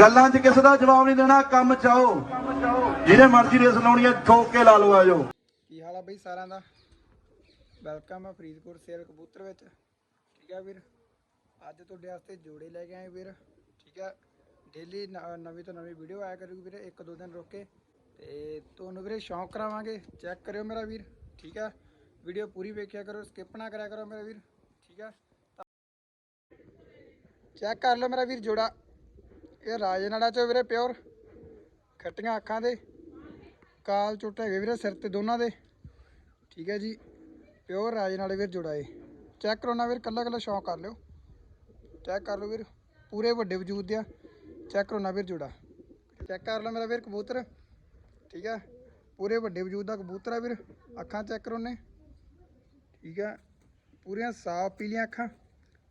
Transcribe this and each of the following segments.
ਗੱਲਾਂ 'ਚ ਕਿਸੇ ਦਾ ਜਵਾਬ ਨਹੀਂ ਦੇਣਾ, ਕੰਮ ਚਾਓ। ਜਿਹਨੇ ਮਰਜ਼ੀ ਰੇਸ ਲਾਉਣੀ ਹੈ ਠੋਕ ਕੇ ਲਾ ਲਓ ਆਜੋ ਕੀ ਹਾਲ ਆ ਬਈ ਸਾਰਿਆਂ ਦਾ? ਵੈਲਕਮ ਆ ਫਰੀਦਕੋਟ ਸੇਲ ਕਬੂਤਰ ਵਿੱਚ। ਠੀਕ ਆ ਵੀਰ? ਅੱਜ ਤੁਹਾਡੇ ਵਾਸਤੇ ਜੋੜੇ ਲੈ ਕੇ ਆਏ ਵੀਰ। ਠੀਕ ਆ? ਡੇਲੀ ਨਵੀਂ ਤੋਂ ਨਵੀਂ ਵੀਡੀਓ ਆਇਆ ਕਰੂਗੀ ਵੀਰੇ, ਇੱਕ ਦੋ ਦਿਨ ਰੁਕ ਕੇ। ਤੇ ਤੁਹਾਨੂੰ ਵੀਰੇ ਸ਼ੌਂਕ ਕਰਾਵਾਂਗੇ। ਚੈੱਕ ਕਰਿਓ ਮੇਰਾ ਵੀਰ। ਠੀਕ ਆ? ਵੀਡੀਓ ਪੂਰੀ ਵੇਖਿਆ ਕਰੋ ਸਕਿਪ ਨਾ ਕਰਿਆ ਕਰੋ ਮੇਰਾ ਵੀਰ। ਠੀਕ ਆ? ਚੈੱਕ ਕਰ ਲਓ ਮੇਰਾ ਵੀਰ ਜੋੜਾ। ਇਹ ਰਾਜਨਾੜਾ ਚੋਂ ਵੀਰੇ ਪਿਓਰ। ਖੱਟੀਆਂ ਅੱਖਾਂ ਦੇ। ਕਾਲ ਚੁੱਟ ਹੈਗੇ ਵੀਰੇ ਸਿਰ ਤੇ ਦੋਨਾਂ ਦੇ। ਠੀਕ ਹੈ ਜੀ। ਪਿਓਰ ਰਾਜ ਨਾਲ ਵੀਰ ਜੁੜਾ ਏ ਚੈੱਕ ਕਰੋ ਨਾ ਵੀਰ, ਕੱਲਾ ਕੱਲਾ ਸ਼ੌਂਕ ਕਰ ਲਿਓ। ਚੈੱਕ ਕਰ ਲਓ ਵੀਰ, ਪੂਰੇ ਵੱਡੇ ਵਜੂਦ ਦੇ ਆ। ਚੈੱਕ ਕਰੋ ਨਾ ਵੀਰ ਜੁੜਾ। ਚੈੱਕ ਕਰ ਲਓ ਮੇਰਾ ਵੀਰ ਕਬੂਤਰ। ਠੀਕ ਹੈ। ਪੂਰੇ ਵੱਡੇ ਵਜੂਦ ਦਾ ਕਬੂਤਰ ਆ ਵੀਰ। ਅੱਖਾਂ ਚੈੱਕ ਕਰੋ ਨੇ ਠੀਕ ਹੈ। ਪੂਰੀਆਂ ਸਾਫ਼ ਪੀਲੀਆਂ ਅੱਖਾਂ।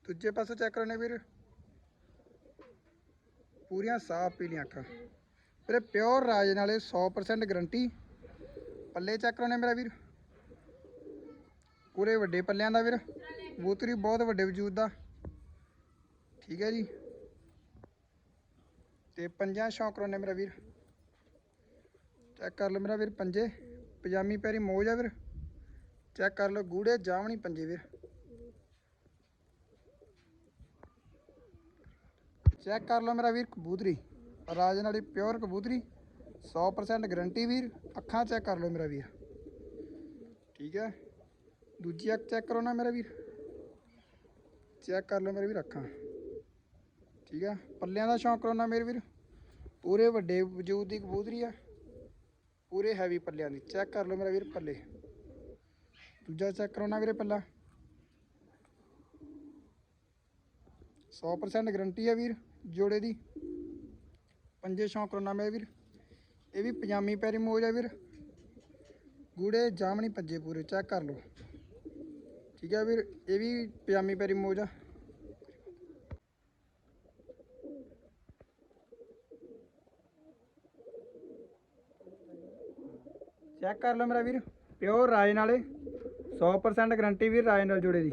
ਦੂਜੇ ਪਾਸੇ ਚੈੱਕ ਕਰੋ ਨੇ ਵੀਰ। ਪੂਰੀਆਂ ਸਾਫ਼ ਪੀਲੀਆਂ ਅੱਖਾਂ। ਵੀਰੇ ਪਿਓਰ ਰਾਜ ਨਾਲੇ 100% ਗਰੰਟੀ ਪੱਲੇ ਚੈੱਕ ਕਰੋ ਮੇਰਾ ਵੀਰ? ਪੂਰੇ ਵੱਡੇ ਪੱਲਿਆਂ ਦਾ ਵੀਰ। ਕਬੂਤਰੀ ਬਹੁਤ ਵੱਡੇ ਵਜੂਦ ਦਾ। ਠੀਕ ਹੈ ਜੀ। ਤੇ ਪੰਜਾਂ ਸ਼ੌਂਕ ਕਰਾਉਣੇ ਮੇਰਾ ਵੀਰ। ਚੈੱਕ ਕਰ ਲਓ ਮੇਰਾ ਵੀਰ ਪੰਜੇ। ਪਜਾਮੀ ਪੈਰੀ ਮੋਜ ਆ ਵੀਰ। ਚੈੱਕ ਕਰ ਲਓ ਗੂੜੇ ਜਾਵਣੀ ਪੰਜੇ ਵੀਰ। ਚੈੱਕ ਕਰ ਲਓ ਮੇਰਾ ਵੀਰ, ਕਬੂਤਰੀ। ਰਾਜ ਨਾਲੀ ਪਿਓਰ ਕਬੂਤਰੀ। 100% ਗਰੰਟੀ ਵੀਰ, ਅੱਖਾਂ ਚੈੱਕ ਕਰ ਲਓ ਮੇਰਾ ਵੀਰ। ਠੀਕ ਹੈ? ਦੂਜੀ ਅੱਖ ਚੈੱਕ ਕਰੋ ਨਾ ਮੇਰਾ ਵੀਰ। ਚੈੱਕ ਕਰ ਲਓ ਮੇਰੇ ਵੀਰ ਅੱਖਾਂ। ਠੀਕ ਹੈ? ਪੱਲਿਆਂ ਦਾ ਸ਼ੌਂਕ ਕਰੋ ਨਾ ਮੇਰੇ ਵੀਰ। ਪੂਰੇ ਵੱਡੇ ਵਜੂਦ ਦੀ ਕਬੂਤਰੀ ਆ। ਪੂਰੇ ਹੈਵੀ ਪੱਲਿਆਂ ਦੀ। ਚੈੱਕ ਕਰ ਲਓ ਮੇਰਾ ਵੀਰ ਪੱਲੇ। ਦੂਜਾ ਚੈੱਕ ਕਰੋ ਨਾ ਵੀਰੇ ਪੱਲਾ। 100% ਗਰੰਟੀ ਆ ਵੀਰ। ਜੋੜੇ ਦੀ। ਪੰਜੇ ਸ਼ੌਂਕ ਕਰੋ ਨਾ ਮੇਰੇ ਵੀਰ। ਇਹ ਵੀ ਪਜਾਮੀ ਪੈਰੀ ਮੋਜ ਆ ਵੀਰ। ਗੂੜੇ ਜਾਮਣੀ ਪੰਜੇ ਪੂਰੇ ਚੈੱਕ ਕਰ ਲਓ। ਠੀਕ ਹੈ ਵੀਰ, ਇਹ ਵੀ ਪਜਾਮੀ ਪੈਰੀ ਮੋਜ ਆ। ਚੈੱਕ ਕਰ ਲਓ ਮੇਰਾ ਵੀਰ। ਪਿਓਰ ਰਾਏ ਨਾਲੇ। 100% ਗਰੰਟੀ ਵੀਰ ਰਾਏ ਨਾਲ ਜੁੜੇ ਦੀ।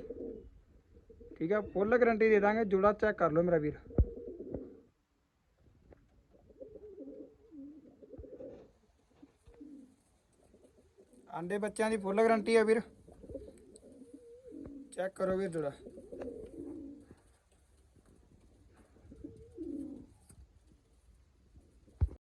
ਠੀਕ ਹੈ ਫੁੱਲ ਗਰੰਟੀ ਦੇ ਦਾਂਗੇ। ਜੁੜਾ ਚੈੱਕ ਕਰ ਲਓ ਮੇਰਾ ਵੀਰ। ਆਂਡੇ ਬੱਚਿਆਂ ਦੀ ਫੁੱਲ ਗਰੰਟੀ ਹੈ ਵੀਰ। ਚੈੱਕ ਕਰੋ ਵੀਰ ਜੋੜਾ